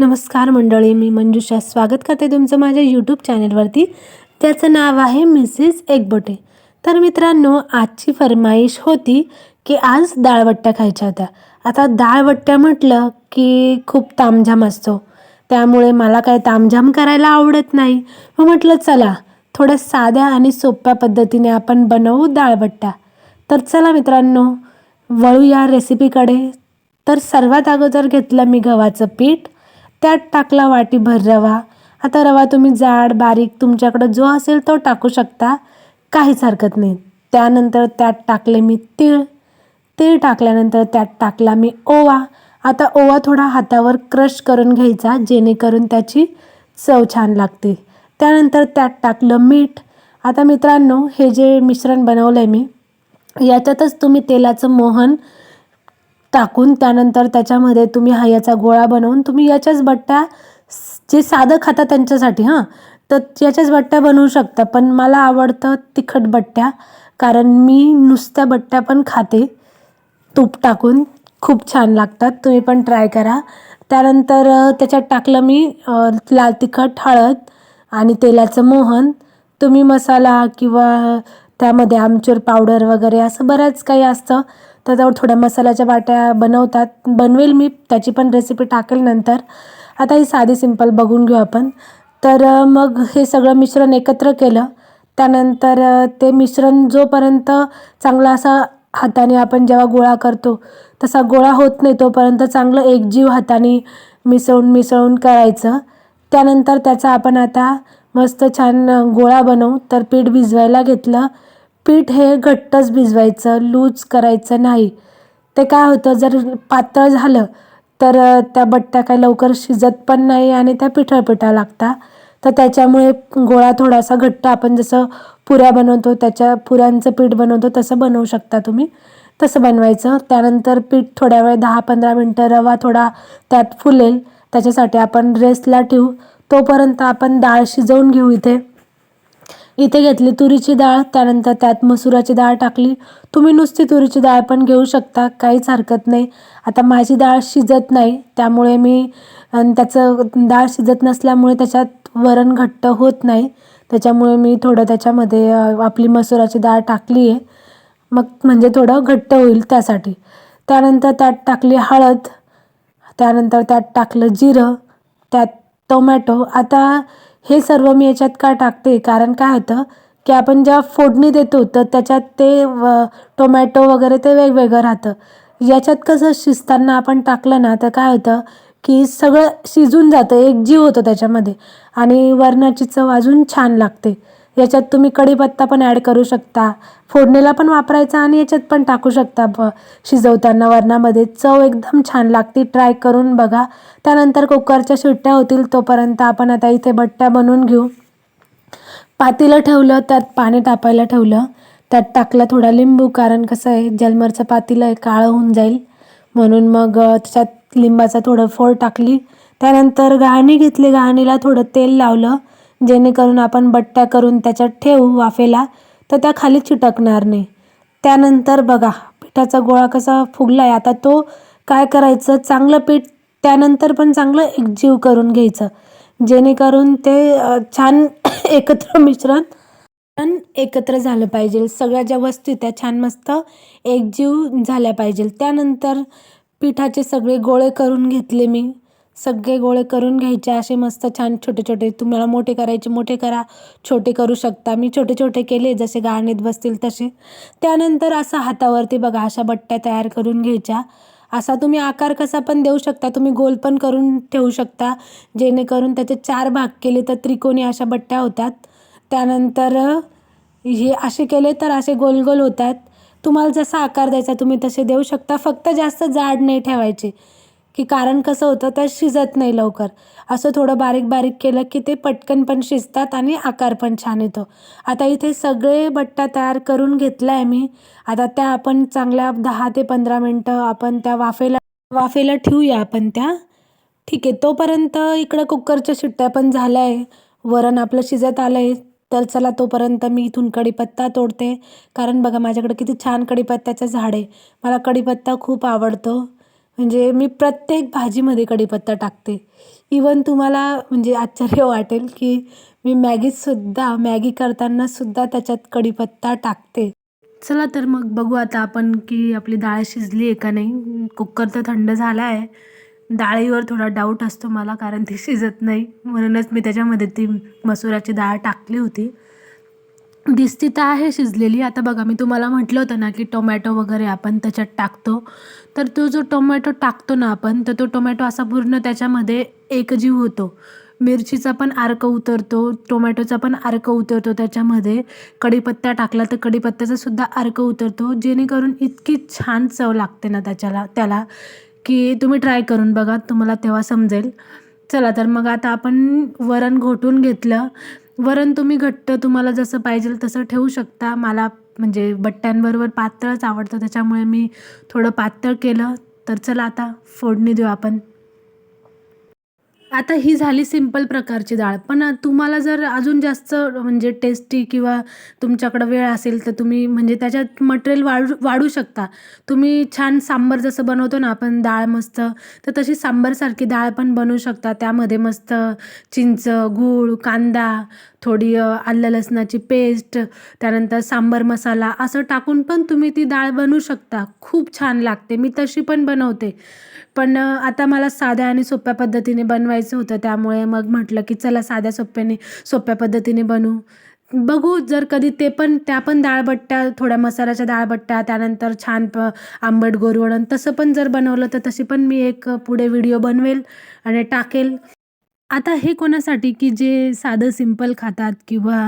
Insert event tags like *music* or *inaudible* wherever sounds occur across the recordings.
नमस्कार मंडळी मी मंजुषा. स्वागत करते तुमचं माझ्या यूट्यूब चॅनलवरती त्याचं नाव आहे मिसेस एकबोटे. तर मित्रांनो आजची फरमाईश होती की आज डाळवट्ट्या खायच्या होत्या. आता डाळवट्ट्या म्हटलं की खूप तामझाम असतो. त्यामुळे मला काय तामझाम करायला आवडत नाही. मग म्हटलं चला थोड्या साध्या आणि सोप्या पद्धतीने आपण बनवू डाळवट्ट्या. तर चला मित्रांनो वळू या रेसिपीकडे तर सर्वात अगोदर घेतलं मी गव्हाचं पीठ. त्यात टाकला वाटीभर रवा. आता रवा तुम्ही जाड बारीक तुमच्याकडं जो असेल तो टाकू शकता. काहीच हरकत नाही. त्यानंतर त्यात टाकले मी तीळ. तीळ टाकल्यानंतर त्यात टाकला मी ओवा. आता ओवा थोडा हातावर क्रश करून घ्यायचा जेणेकरून त्याची चव छान लागते. त्यानंतर त्यात टाकलं मीठ. आता मित्रांनो हे जे मिश्रण बनवलं आहे मी याच्यातच तुम्ही तेलाचं मोहन टाकून त्यानंतर त्याच्यामध्ये तुम्ही हा याचा गोळा बनवून तुम्ही याच्याच बट्ट्या जे साधं खाता त्यांच्यासाठी हां. तर याच्याच बट्ट्या बनवू शकता. पण मला आवडतं तिखट बट्ट्या कारण मी नुसत्या बट्ट्या पण खाते. तूप टाकून खूप छान लागतात. तुम्ही पण ट्राय करा. त्यानंतर त्याच्यात टाकलं मी लाल तिखट हळद आणि तेलाचं मोहन. तुम्ही मसाला किंवा त्यामध्ये आमचूर पावडर वगैरे असं बऱ्याच काही असतं. त्याच्यावर थोड्या मसाल्याच्या वाट्या बनवतात. बनवेल मी त्याची पण रेसिपी टाकेल नंतर. आता ही साधी सिंपल बघून घेऊ आपण. तर मग हे सगळं मिश्रण एकत्र केलं. त्यानंतर ते मिश्रण जोपर्यंत चांगला असा हाताने आपण जेव्हा गोळा करतो तसा गोळा होत नाही तोपर्यंत चांगलं एकजीव हाताने मिसळून मिसळून करायचं. त्यानंतर त्याचा आपण आता मस्त छान गोळा बनवू. तर पीठ भिजवायला घेतलं. पीठ हे घट्टच भिजवायचं लूज करायचं नाही. ते काय होतं जर पातळ झालं तर त्या बट्ट्या काय लवकर शिजत पण नाही आणि त्या पिठळ पिठा लागता. तर त्याच्यामुळे गोळा थोडासा घट्ट आपण जसं पुऱ्या बनवतो त्याच्या पुऱ्यांचं पीठ बनवतो तसं बनवू शकता तुम्ही. तसं बनवायचं. त्यानंतर पीठ थोड्या वेळ दहा पंधरा मिनटं रवा थोडा त्यात फुलेल. त्याच्यासाठी आपण रेस्टला ठेवू. तोपर्यंत आपण डाळ शिजवून घेऊ इथे. इथे घेतली तुरीची डाळ त्यानंतर त्यात मसुराची डाळ टाकली. तुम्ही नुसती तुरीची डाळ पण घेऊ शकता काहीच हरकत नाही. आता माझी डाळ शिजत नाही त्यामुळे मी त्याचं डाळ शिजत नसल्यामुळे त्याच्यात वरण घट्ट होत नाही. त्याच्यामुळे मी थोडं त्याच्यामध्ये आपली मसुराची डाळ टाकली आहे. मग म्हणजे थोडं घट्ट होईल त्यासाठी. त्यानंतर त्यात टाकली हळद त्यानंतर त्यात टाकलं जिरं त्यात टोमॅटो. आता हे सर्व मी याच्यात का टाकते? कारण काय होतं की आपण जेव्हा फोडणी देतो तर त्याच्यात ते व टोमॅटो वगैरे ते वेगवेगळं राहतं. याच्यात कसं शिजताना आपण टाकलं ना तर काय होतं की सगळं शिजून जातं एक जीव होतं त्याच्यामध्ये. आणि वरणाची चव अजून छान लागते. याच्यात तुम्ही कढीपत्ता पण ॲड करू शकता. फोडणीला पण वापरायचा आणि याच्यात पण टाकू शकता ब. शिजवताना वरणामध्ये चव एकदम छान लागते. ट्राय करून बघा. त्यानंतर कुकरच्या शिट्ट्या होतील तोपर्यंत आपण आता इथे बट्ट्या बनवून घेऊ. पातीला ठेवलं त्यात पाणी टाकायला ठेवलं. त्यात टाकलं थोडा लिंबू कारण कसं आहे जलमरचं पातीला आहे काळं होऊन जाईल. म्हणून मग त्याच्यात लिंबाचा थोडं फोड टाकली. त्यानंतर गाळणी घेतली. गाळणीला थोडं तेल लावलं. जेणेकरून आपण बट्ट्या करून त्याच्यात ठेवू वाफेला तर त्या खाली चिटकणार नाही. त्यानंतर बघा पिठाचा गोळा कसा फुगला आहे आता तो काय करायचं? चांगलं पीठ त्यानंतर पण चांगलं एकजीव करून घ्यायचं. जेणेकरून ते छान *coughs* एकत्र मिश्रण पण एकत्र झालं पाहिजे. सगळ्या ज्या वस्तू त्या छान मस्त एकजीव झाल्या पाहिजे. त्यानंतर पिठाचे सगळे गोळे करून घेतले मी. सगळे गोळे करून घ्यायचे असे मस्त छान छोटे छोटे तुम्हाला मोठे करायचे मोठे करा छोटे करू शकता. मी छोटे छोटे केले जसे गाणीत बसतील तसे. त्यानंतर असं हातावरती बघा अशा बट्ट्या तयार करून घ्यायच्या. असा तुम्ही आकार कसा पण देऊ शकता तुम्ही गोल पण करून ठेवू शकता. जेणेकरून त्याचे चार भाग केले तर त्रिकोणी अशा बट्ट्या होतात. त्यानंतर हे असे केले तर असे गोल गोल होतात. तुम्हाला जसा आकार द्यायचा तुम्ही तसे देऊ शकता. फक्त जास्त जाड नाही ठेवायचे. की कारण कसं होतं त्या शिजत नाही लवकर. असं थोडं बारीक बारीक केलं की ते पटकन पण शिजतात आणि आकार पण छान येतो. आता इथे सगळे बट्ट्या तयार करून घेतला आहे मी. आता त्या आपण चांगल्या दहा ते पंधरा मिनटं आपण त्या वाफेला वाफेला ठेवूया आपण त्या. ठीक आहे तोपर्यंत इकडं कुकरच्या शिट्ट्या पण झाल्या आहे वरण आपलं शिजत आलं आहे तर चला तोपर्यंत मी इथून कढीपत्ता तोडते. कारण बघा माझ्याकडे किती छान कढीपत्त्याचं झाड आहे. मला कढीपत्ता खूप आवडतो. म्हणजे मी प्रत्येक भाजीमध्ये कढीपत्ता टाकते. इवन तुम्हाला म्हणजे आश्चर्य वाटेल की मी मॅगीतसुद्धा मॅगी करतानासुद्धा त्याच्यात कढीपत्ता टाकते. चला तर मग बघू आता आपण की आपली डाळ शिजली आहे का नाही. कुकर तर थंड झाला आहे डाळीवर थोडा डाऊट असतो मला कारण ती शिजत नाही. म्हणूनच मी त्याच्यामध्ये ती मसुराची डाळ टाकली होती. दिसती तर आहे शिजलेली. आता बघा मी तुम्हाला म्हटलं होतं ना की टोमॅटो वगैरे आपण त्याच्यात टाकतो. तर तो जो टोमॅटो टाकतो ना आपण तर तो टोमॅटो असा पूर्ण त्याच्यामध्ये एकजीव होतो. मिरचीचा पण अर्क उतरतो टोमॅटोचा पण अर्क उतरतो त्याच्यामध्ये. कढीपत्ता टाकला तर कढीपत्त्याचा सुद्धा अर्क उतरतो. जेणेकरून इतकी छान चव लागते ना त्याच्याला त्याला. की तुम्ही ट्राय करून बघा तुम्हाला तेव्हा समजेल. चला तर मग आता आपण वरण घोटून घेतलं. वरण तुम्ही घट्ट तुम्हाला जसं पाहिजे तसं ठेवू शकता. मला म्हणजे बट्ट्यांबरोबर पातळच आवडतं. त्याच्यामुळे मी थोडं पातळ केलं. तर चला आता फोडणी देऊ आपण. आता ही झाली सिंपल प्रकारची डाळ. पण तुम्हाला जर अजून जास्त म्हणजे टेस्टी किंवा तुमच्याकडं वेळ असेल तर तुम्ही म्हणजे त्याच्यात मटेरियल वाढू वाढू शकता. तुम्ही छान सांबर जसं बनवतो ना आपण डाळ मस्त तर तशी सांबारसारखी डाळ पण बनवू शकता. त्यामध्ये मस्त चिंच गूळ कांदा थोडी आलं लसणाची पेस्ट त्यानंतर सांबर मसाला असं टाकून पण तुम्ही ती डाळ बनवू शकता. खूप छान लागते. मी तशी पण बनवते. पण आता मला साध्या आणि सोप्या पद्धतीने बनवाय होतं. त्यामुळे मग म्हटलं की चला साध्या सोप्याने सोप्या पद्धतीने बनवू. बघू जर कधी ते पण त्या पण डाळबट्ट्या थोड्या मसाल्याच्या डाळबट्ट्या त्यानंतर छान प आंबट गोरवडण तसं पण जर बनवलं तर तशी पण मी एक पुढे व्हिडिओ बनवेल आणि टाकेल. आता हे कोणासाठी की जे साधं सिंपल खातात किंवा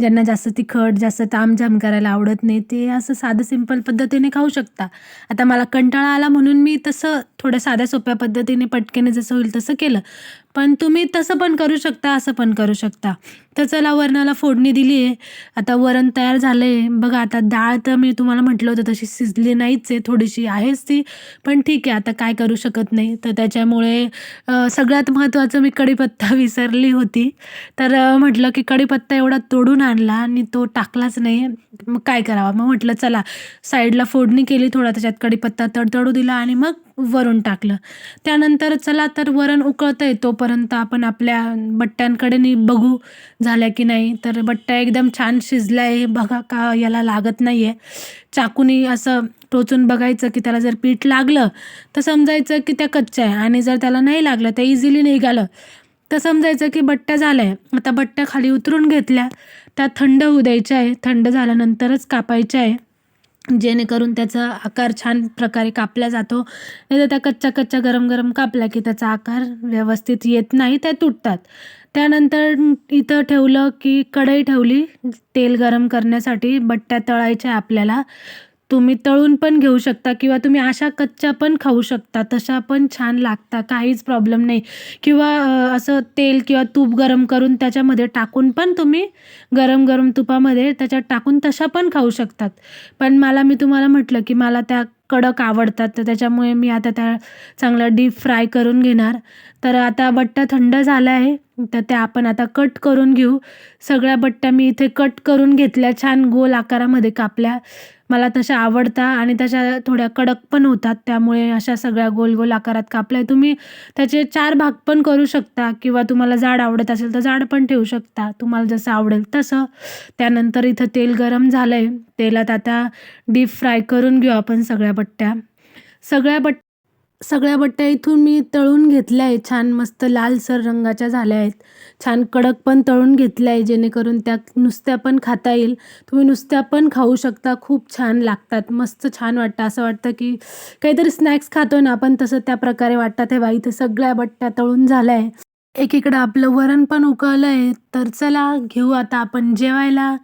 ज्यांना जास्त तिखट जास्त तामझाम करायला आवडत नाही ते असं साधं सिंपल पद्धतीने खाऊ शकता. आता मला कंटाळा आला म्हणून मी तसं थोड्या साध्या सोप्या पद्धतीने पटकेने जसं होईल तसं केलं. पण तुम्ही तसं पण करू शकता असं पण करू शकता. तर चला वरणाला फोडणी दिली आहे आता वरण तयार झालं आहे बघा आता डाळ तर मी तुम्हाला म्हटलं होतं तशी शिजली नाहीच आहे थोडीशी आहेच ती. पण ठीक आहे आता काय करू शकत नाही. तर त्याच्यामुळे सगळ्यात महत्त्वाचं मी कढीपत्ता *laughs* विसरली होती. तर म्हटलं की कढीपत्ता एवढा तोडून आणला आणि तो टाकलाच नाही. मग काय करावा? मग म्हटलं चला साईडला फोडणी केली थोडा त्याच्यात कढीपत्ता तडतडू दिला आणि मग वरून टाकलं. त्यानंतर चला तर वरण उकळतं आहे तोपर्यंत आपण आपल्या बट्ट्यांकडे बघू झाल्या की नाही. तर बट्ट्या एकदम छान शिजल्या आहे बघा का याला लागत नाही आहे चाकूनी असं टोचून बघायचं की त्याला जर पीठ लागलं तर समजायचं की त्या कच्च्या आहे. आणि जर त्याला नाही लागलं तर इझिली निघालं. तर समजायचं की बट्ट्या झाल्या. आहे आता बट्ट्या खाली उतरून घेतल्या. त्या थंड होऊ द्यायच्या आहे. थंड झाल्यानंतरच कापायच्या आहे. जेणेकरून त्याचा आकार छान प्रकारे कापला जातो. नाही तर त्या कच्च्या कच्च्या गरम गरम कापला की त्याचा आकार व्यवस्थित येत नाही त्या तुटतात. त्यानंतर इथं ठेवलं की कढई ठेवली तेल गरम करण्यासाठी बट्ट्या तळायच्या आपल्याला. तुम्ही तळून पण घेऊ शकता किंवा तुम्ही अशा कच्च्या पण खाऊ शकता तशा पण छान लागता काहीच प्रॉब्लेम नाही. किंवा असं तेल किंवा तूप गरम करून त्याच्यामध्ये टाकून पण तुम्ही गरम गरम तुपामध्ये त्याच्यात टाकून तशा पण खाऊ शकतात. पण मला मी तुम्हाला म्हटलं की मला त्या कडक आवडतात तर त्याच्यामुळे मी आता त्या चांगलं डीप फ्राय करून घेणार. तर आता बट्टा थंड झाला आहे. तर त्या आपण आता कट करून घेऊ. सगळ्या बट्ट्या मी इथे कट करून घेतल्या. छान गोल आकारामध्ये कापल्या. मला तशा आवडता आणि त्याच्या थोड्या कडक पण होतात. त्यामुळे अशा सगळ्या गोल गोल आकारात कापल्या. तुम्ही त्याचे चार भाग पण करू शकता किंवा तुम्हाला जाड आवडत असेल तर जाड पण ठेवू शकता. तुम्हाला जसं आवडेल तसं. त्यानंतर इथं तेल गरम झालं आहे तेलात आता डीप फ्राय करून घेऊ आपण सगळ्या बट्ट्या. सगळ्या बट सगळ्या बट्ट्या इथून मी तळून घेतल्या आहे छान मस्त लालसर रंगाच्या झाल्या आहेत. छान कडक पण तळून घेतल्या आहे जेणेकरून त्या नुसत्या पण खाता येईल. तुम्ही नुसत्या पण खाऊ शकता. खूप छान लागतात. मस्त छान वाटतं. असं वाटतं की काहीतरी स्नॅक्स खातो ना आपण तसं त्या प्रकारे वाटतात. हे बाई इथे सगळ्या बट्ट्या तळून झाल्या आहे एकीकडं आपलं वरण पण उकळलं आहे. तर चला घेऊ आता आपण जेवायला.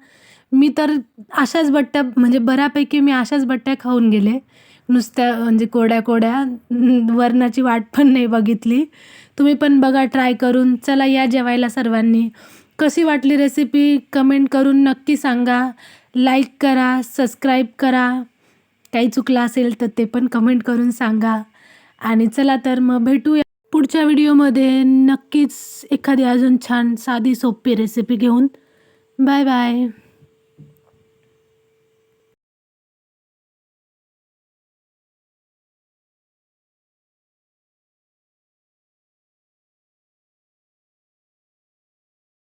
मी तर अशाच बट्ट्या म्हणजे बऱ्यापैकी मी अशाच बट्ट्या खाऊन गेले. नुसत्या म्हणजे कोड्या कोड्या वरणाची वाट पण नाही बघितली. तुम्ही पण बघा ट्राय करून. चला या जेवायला सर्वांनी. कशी वाटली रेसिपी कमेंट करून नक्की सांगा. लाईक करा सबस्क्राईब करा. काही चुकलं असेल तर ते पण कमेंट करून सांगा. आणि चला तर मग भेटूया पुढच्या व्हिडिओमध्ये नक्कीच एखादी अजून छान साधी सोपी रेसिपी घेऊन. Bye bye